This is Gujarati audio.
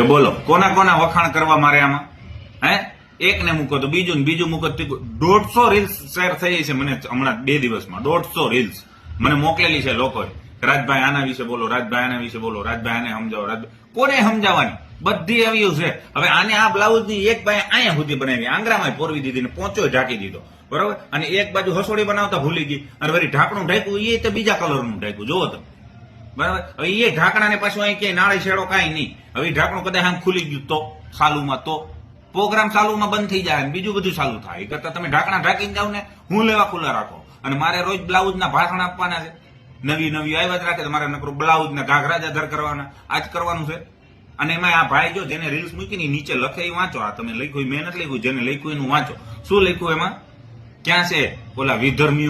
એ બોલો, કોના કોના વખાણ કરવા મારે આમાં? હે? એક ને મૂકો તો બીજું ને બીજું મૂકો દોઢસો રીલ્સ શેર થઈ છે મને હમણાં બે દિવસમાં. દોઢસો રીલ્સ મને મોકલેલી છે લોકોએ. રાજભાઈ આના વિશે બોલો, રાજભાઈ આના વિશે બોલો, રાજભાઈ આને સમજાવો, રાજભાઈ. કોને સમજાવવાની? બધી આવ્યું છે. હવે આને આ બ્લાઉઝની એક ભાઈ અહીંયા સુધી બનાવી. આંગળામાં પોરવી દીધી ને પોચો ઢાંકી દીધો. બરોબર? અને એક બાજુ હસોડી બનાવતા ભૂલી ગઈ. અને વળી ઢાંકણું ઢાંક્યું એ તો બીજા કલરનું ઢાંક્યું. જોવો તમે. બરાબર? હવે એ ઢાંકણાને પાછું અહીં ક્યાંય નાળે છેડો કાંઈ નહીં. હવે ઢાંકણું કદાચ આમ ખુલી ગયું તો સાલુમાં તો. પ્રોગ્રામ સાલુમાં બંધ થઈ જાય બીજું બધું ચાલુ થાય. એ કરતા તમે ઢાંકણા ઢાંકીને જાવ ને, હું લેવા ખુલ્લા રાખો. અને મારે રોજ બ્લાઉઝના ભાષણ આપવાના છે. નવી નવી આવ્યા જ રાખે તમારે મારે નકરું બ્લાઉઝ ને ઘાઘરા જ અધર કરવાના. આજ કરવાનું છે. અને એમાં આ ભાઈ જો જેને રીલ્સ મૂકીને નીચે લખે એ વાંચો. આ તમે લખ્યું મહેનત લખ્યું જેને લખ્યું એનું વાંચો. શું લખ્યું એમાં? ક્યાં છે? ઓલા વિધર્મીઓ